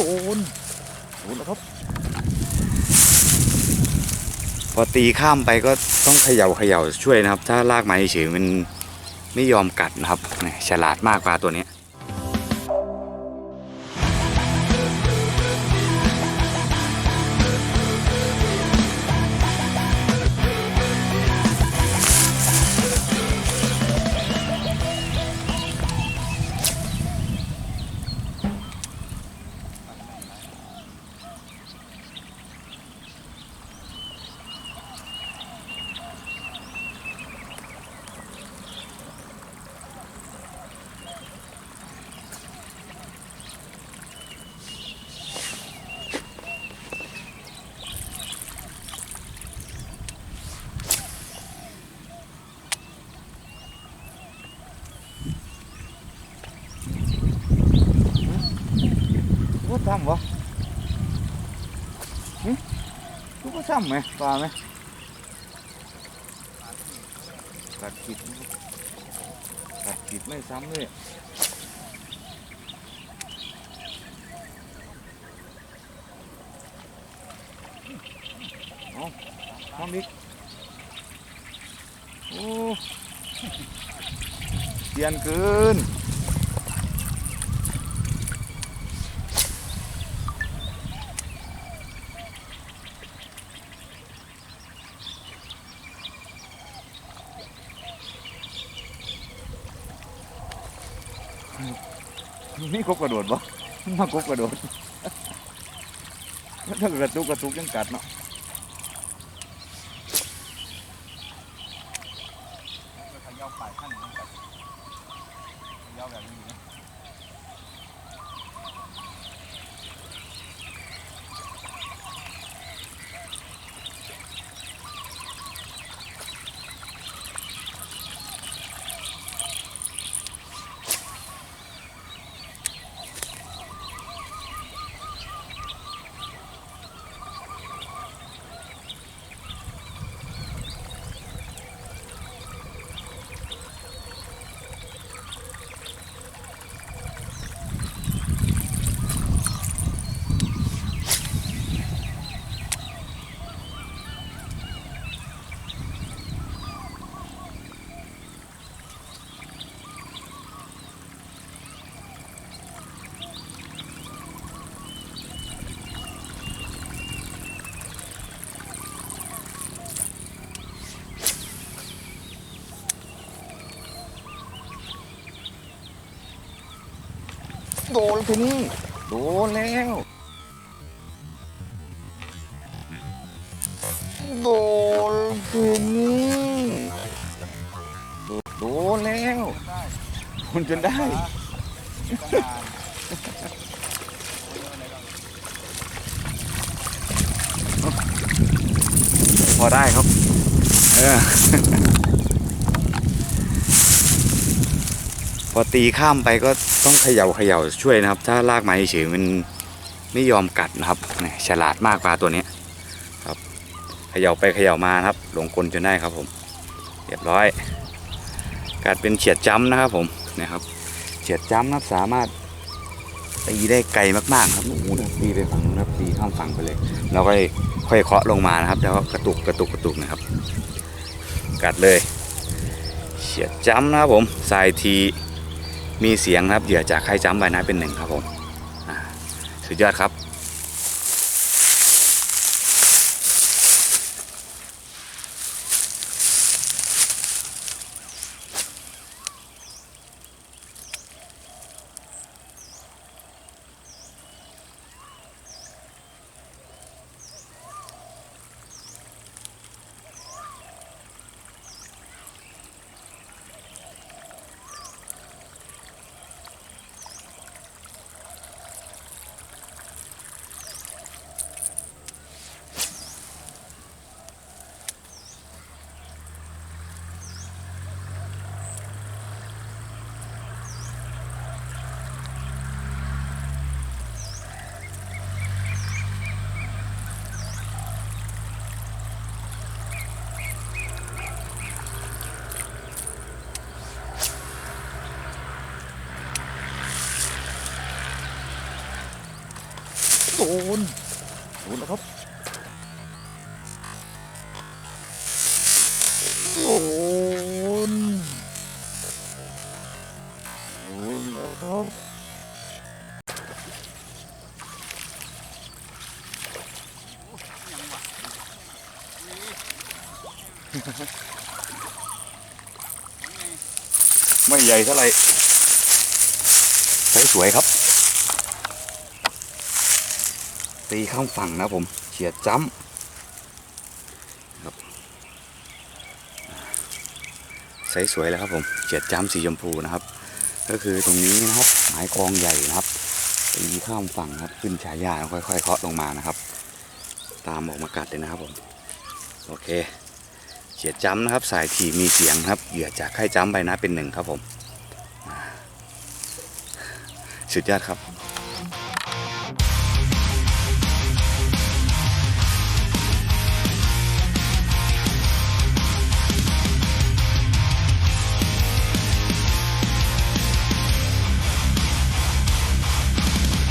ดนโดนแล้วครับ พอตีข้ามไปก็ต้องเขย่าเขย่าช่วยนะครับ ถ้าลากมาเฉยมันไม่ยอมกัดนะครับฉลาดมากปลาตัวนี้ ซ้ำวะหึกูก็ซ้ำไหมปลาไหมกัดกิดกัดกิดไม่ซ้ำเลยเอาซ้ำอีกโอ้เตียนเกิน นี่กบกระโดดบ่มากบกระโดดถ้ากระตุกกระตุกยังกัดเนาะ โดนทีนี้โดนแล้วโดนทีนี้โดนแล้วโดนจนได้พอได้ครับ เออ พอตีข้ามไปก็ต้องเขย่าเขย่าช่วยนะครับ ถ้าลากมาเฉยมันไม่ยอมกัดนะครับนี่ฉลาดมากปลาตัวนี้ครับเขย่าไปเขย่ามาครับ หลงกลจนได้ครับผมเรียบร้อย กัดเป็นเฉียดจ้ำนะครับผมนี่ยครับเฉียดจ้ำนะครับสามารถตีได้ไกลมากๆครับโอ้โหนะครับตีไปฝั่งนู้นนะครับตีข้ามฝั่งไปเลยเราก็ค่อยเคาะลงมานะครับแล้วก็กระตุกกระตุกกระตุกนะครับ กัดเลยเฉียดจ้ำนะครับผมสายที มีเสียงนะครับเหยื่อจากใครจ้ำใบน้าเป็นหนึ่งครับผมสุดยอดครับ โนโดนแล้วครับโดนโดนแล้วครับไม่ใหญ่เท่าไหร่ใช้สวยครับ ตีข้ามฝั่งนะผมเฉียดจ้ำครับใช้สวยแล้วครับผมเฉียดจ้ำสีชมพูนะครับ ก็คือตรงนี้นะครับหมายกองใหญ่นะครับตีข้ามฝั่งครับขึ้นชายาค่อย ๆ เคาะลงมานะครับ ตามออกมากัดเลยนะครับผมโอเคเฉียดจ้ำนะครับ สายถี่มีเสียงครับเหยื่อจากไข่จ้ำใบหน้าเป็นหนึ่งครับผมสุดยอดครับ